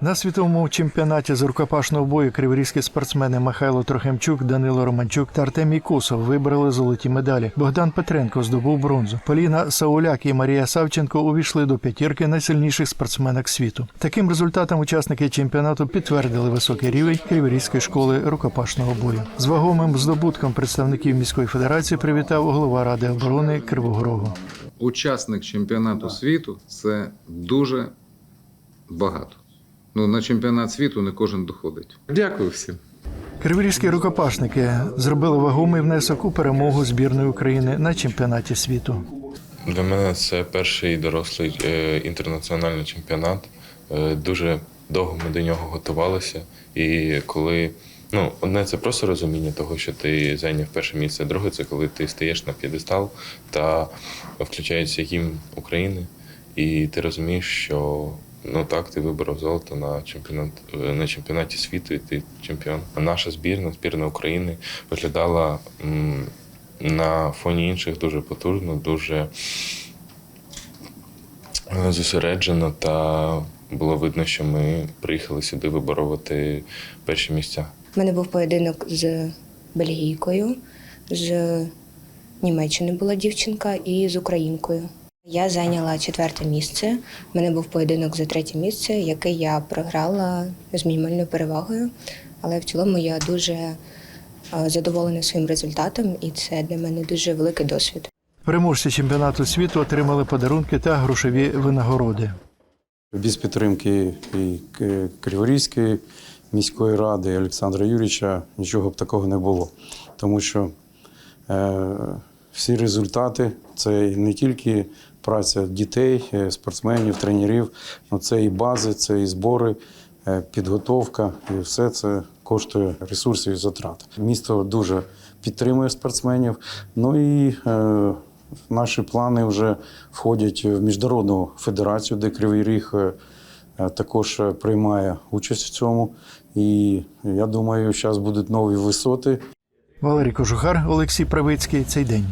На світовому чемпіонаті з рукопашного бою криворізькі спортсмени Михайло Трохимчук, Данило Романчук та Артемій Косов вибрали золоті медалі. Богдан Петренко здобув бронзу. Поліна Сауляк і Марія Савченко увійшли до п'ятірки найсильніших спортсменок світу. Таким результатом учасники чемпіонату підтвердили високий рівень криворізької школи рукопашного бою. З вагомим здобутком представників міської федерації привітав голова ради оборони Кривого Рогу. учасник чемпіонату світу це дуже багато. Ну, на чемпіонат світу не кожен доходить. Дякую всім. Криворізькі рукопашники зробили вагомий внесок у перемогу збірної України на чемпіонаті світу. Для мене це перший дорослий е, інтернаціональний чемпіонат. Е, Дуже довго ми до нього готувалися. І коли ну, одне це просто розуміння того, що ти зайняв перше місце, друге це коли ти стаєш на п'єдестал та включається гімн України, і ти розумієш, що ну так, ти виборов золото на чемпіонат на чемпіонаті світу, і ти чемпіон. Наша збірна, збірна України, виглядала на фоні інших дуже потужно, дуже е, зосереджено, та було видно, що ми приїхали сюди виборувати перші місця. У мене був поєдинок з бельгійкою, з Німеччини була дівчинка і з українкою. Я зайняла четверте місце. У мене був поєдинок за третє місце, який я програла з мінімальною перевагою. Але в цілому я дуже е, задоволена своїм результатом, і це для мене дуже великий досвід. Переможці чемпіонату світу отримали подарунки та грошові винагороди. Без підтримки і Криворізької міської ради Олександра Юрійовича нічого б такого не було. Тому що е, всі результати це не тільки праця дітей, е, спортсменів, тренерів, але це і бази, це і збори, е, підготовка, і все це коштує ресурсів і затрат. Місто дуже підтримує спортсменів. Ну і е, Наші плани вже входять в міжнародну федерацію, де Кривий Ріг також приймає участь в цьому. І я думаю, зараз будуть нові висоти. Валерій Кожухар, Олексій Правицький. Цей день.